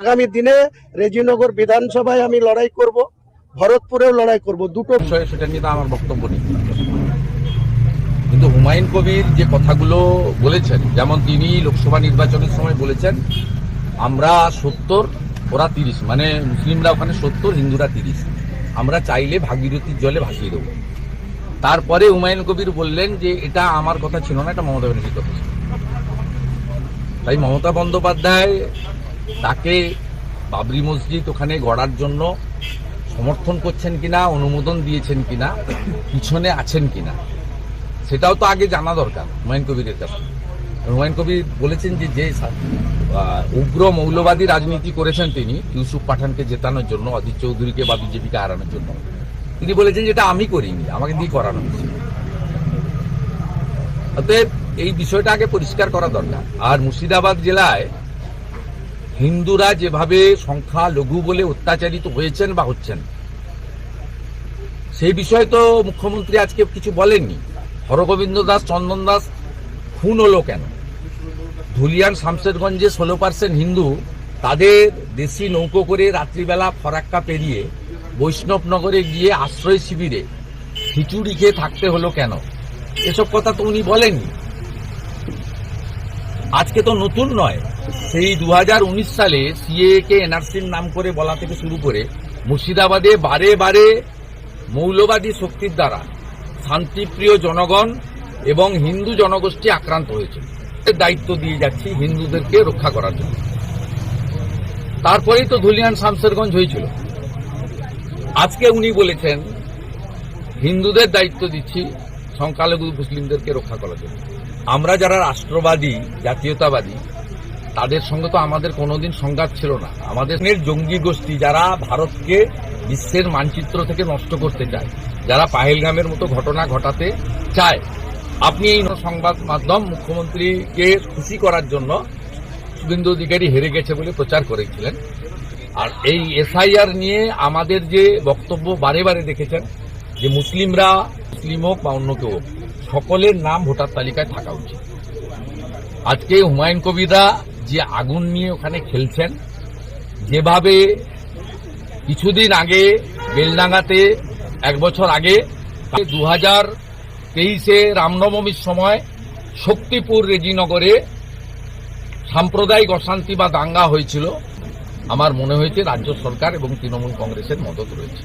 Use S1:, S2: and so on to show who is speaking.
S1: আগামী দিনে রেজিনগর বিধানসভায় আমি লড়াই করব, ভরতপুরেও লড়াই করব, দুটো
S2: বিষয়ে সেটা নিয়ে আমার বক্তব্য নেই। কিন্তু হুমায়ুন কবির যে কথাগুলো বলেছেন, যেমন তিনি লোকসভা নির্বাচনের সময় বলেছেন, আমরা সত্তর, ওরা তিরিশ। মানে মুসলিমরা ওখানে সত্তর, হিন্দুরা তিরিশ। আমরা চাইলে ভাগীরথীর জলে ভাসিয়ে দেবো। তারপরে হুমায়ুন কবির বললেন যে, এটা আমার কথা ছিল না, এটা মমতা ব্যানার্জির কথা ছিল। তাই মমতা বন্দ্যোপাধ্যায় তাকে বাবরি মসজিদ ওখানে গড়ার জন্য সমর্থন করছেন কিনা, অনুমোদন দিয়েছেন কিনা, পিছনে আছেন কিনা, সেটাও তো আগে জানা দরকার হুমায়ুন কবিরের কাছে। হুমায়ুন কবির বলেছেন যে যে উগ্র মৌলবাদী রাজনীতি করেছেন তিনি, ইউসুফ পাঠানকে জেতানোর জন্য, অজিত চৌধুরীকে বা বিজেপিকে হারানোর জন্য। তিনি বলেছেন যেটা আমি করিনি, আমাকে দিয়ে করানো হয়েছে। অতএব এই বিষয়টা আগে পরিষ্কার করা দরকার। আর মুর্শিদাবাদ জেলায় হিন্দুরা যেভাবে সংখ্যা লঘু বলে অত্যাচারিত হয়েছেন বা হচ্ছেন, সেই বিষয়ে তো মুখ্যমন্ত্রী আজকে কিছু বলেননি। হরগোবিন্দ দাস, চন্দন দাস, খুন হলো কেন? ধুলিয়ান শামশেরগঞ্জে ষোলো পার্সেন্ট হিন্দু, তাদের দেশি নৌকো করে রাত্রিবেলা ফরাক্কা পেরিয়ে বৈষ্ণবনগরে গিয়ে আশ্রয় শিবিরে খিচুড়ি খেয়ে থাকতে হলো কেন? এসব কথা তো উনি বলেননি। আজকে তো নতুন নয়। সেই দু হাজার উনিশ সালে সিএ কে এনআরসির নাম করে বলা থেকে শুরু করে মুর্শিদাবাদে বারে বারে মৌলবাদী শক্তির দ্বারা শান্তিপ্রিয় জনগণ এবং হিন্দু জনগোষ্ঠী আক্রান্ত হয়েছে। দায়িত্ব দিয়ে যাচ্ছি হিন্দুদেরকে রক্ষা করার জন্য। তারপরেই তো ধুলিয়ান শামসেরগঞ্জ হয়েছিল। আজকে উনি বলেছেন, হিন্দুদের দায়িত্ব দিচ্ছি সংখ্যালঘু মুসলিমদেরকে রক্ষা করার জন্য। আমরা যারা রাষ্ট্রবাদী, জাতীয়তাবাদী তাদের সঙ্গে তো আমাদের কোনোদিন সংঘাত ছিল না। আমাদের জঙ্গি গোষ্ঠী যারা ভারতকে বিশ্বের মানচিত্র থেকে নষ্ট করতে চায়, যারা পাহেলগামের মতো ঘটনা ঘটাতে চায়। আপনি এই সংবাদ মাধ্যম মুখ্যমন্ত্রীকে খুশি করার জন্য শুভেন্দু অধিকারী হেরে গেছে বলে প্রচার করেছিলেন। আর এই এসআইআর নিয়ে আমাদের যে বক্তব্য বারে বারে দেখেছেন, যে মুসলিমরা মুসলিম হোক বা অন্য কেউ হোক, সকলের নাম ভোটার তালিকায় থাকা উচিত। আজকে হুমায়ুন কবিরা যে আগুন নিয়ে ওখানে খেলছেন, যেভাবে কিছুদিন আগে বেলডাঙ্গাতে, এক বছর আগে দু হাজার তেইশে রামনবমীর সময় শক্তিপুর রেজিনগরে সাম্প্রদায়িক অশান্তি বা দাঙ্গা হয়েছিল। আমার মনে হয়েছে রাজ্য সরকার এবং তৃণমূল কংগ্রেসের মদত রয়েছে।